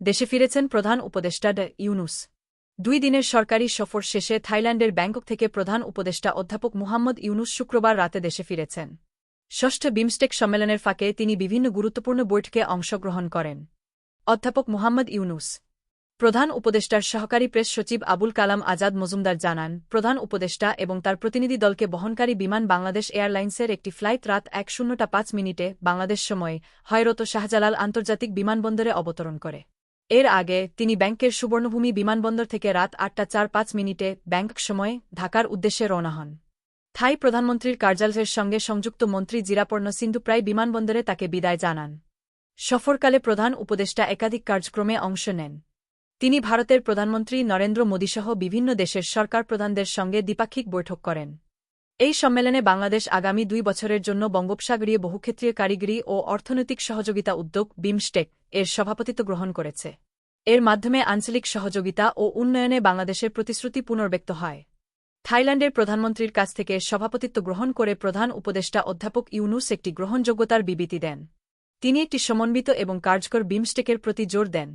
দেশে ফিরেছেন প্রধান উপদেষ্টা ড ইউনুস। দুই দিনের সরকারি সফর শেষে থাইল্যান্ডের ব্যাংকক থেকে প্রধান উপদেষ্টা অধ্যাপক মুহাম্মদ ইউনুস শুক্রবার রাতে দেশে ফিরেছেন। ষষ্ঠ বিমস্টেক সম্মেলনের ফাঁকে তিনি বিভিন্ন গুরুত্বপূর্ণ বৈঠকে অংশগ্রহণ করেন। অধ্যাপক মুহাম্মদ ইউনুস। প্রধান উপদেষ্টার সহকারী প্রেস সচিব আবুল কালাম আজাদ মজুমদার জানান, প্রধান উপদেষ্টা এবং তার প্রতিনিধি দলকে বহনকারী বিমান বাংলাদেশ এয়ারলাইন্সের একটি ফ্লাইট রাত এক শূন্যটা পাঁচ মিনিটে বাংলাদেশ সময়ে হয়রত শাহজালাল আন্তর্জাতিক বিমানবন্দরে অবতরণ করে। এর আগে তিনি ব্যাংকের সুবর্ণভূমি বিমানবন্দর থেকে রাত আটটা চার পাঁচ মিনিটে ব্যাংক সময়ে ঢাকার উদ্দেশ্যে রওনা হন। থাই প্রধানমন্ত্রীর কার্যালয়ের সঙ্গে সংযুক্ত মন্ত্রী জিরাপর্ণ সিন্ধু প্রায় বিমানবন্দরে তাকে বিদায় জানান। সফরকালে প্রধান উপদেষ্টা একাধিক কার্যক্রমে অংশ নেন। তিনি ভারতের প্রধানমন্ত্রী নরেন্দ্র মোদীসহ বিভিন্ন দেশের সরকার প্রধানদের সঙ্গে দ্বিপাক্ষিক বৈঠক করেন। এই সম্মেলনে বাংলাদেশ আগামী দুই বছরের জন্য বঙ্গোপসাগরীয় বহুক্ষেত্রীয় কারিগরি ও অর্থনৈতিক সহযোগিতা উদ্যোগ, বিমস্টেক, এর সভাপতিত্ব গ্রহণ করেছে। এর মাধ্যমে আঞ্চলিক সহযোগিতা ও উন্নয়নে বাংলাদেশের প্রতিশ্রুতি পুনর্ব্যক্ত হয়। থাইল্যান্ডের প্রধানমন্ত্রীর কাছ থেকে সভাপতিত্ব গ্রহণ করে প্রধান উপদেষ্টা অধ্যাপক ইউনুস একটি গ্রহণযোগ্যতার বিবৃতি দেন। তিনি একটি সমন্বিত এবং কার্যকর বিমস্টেকের প্রতি জোর দেন।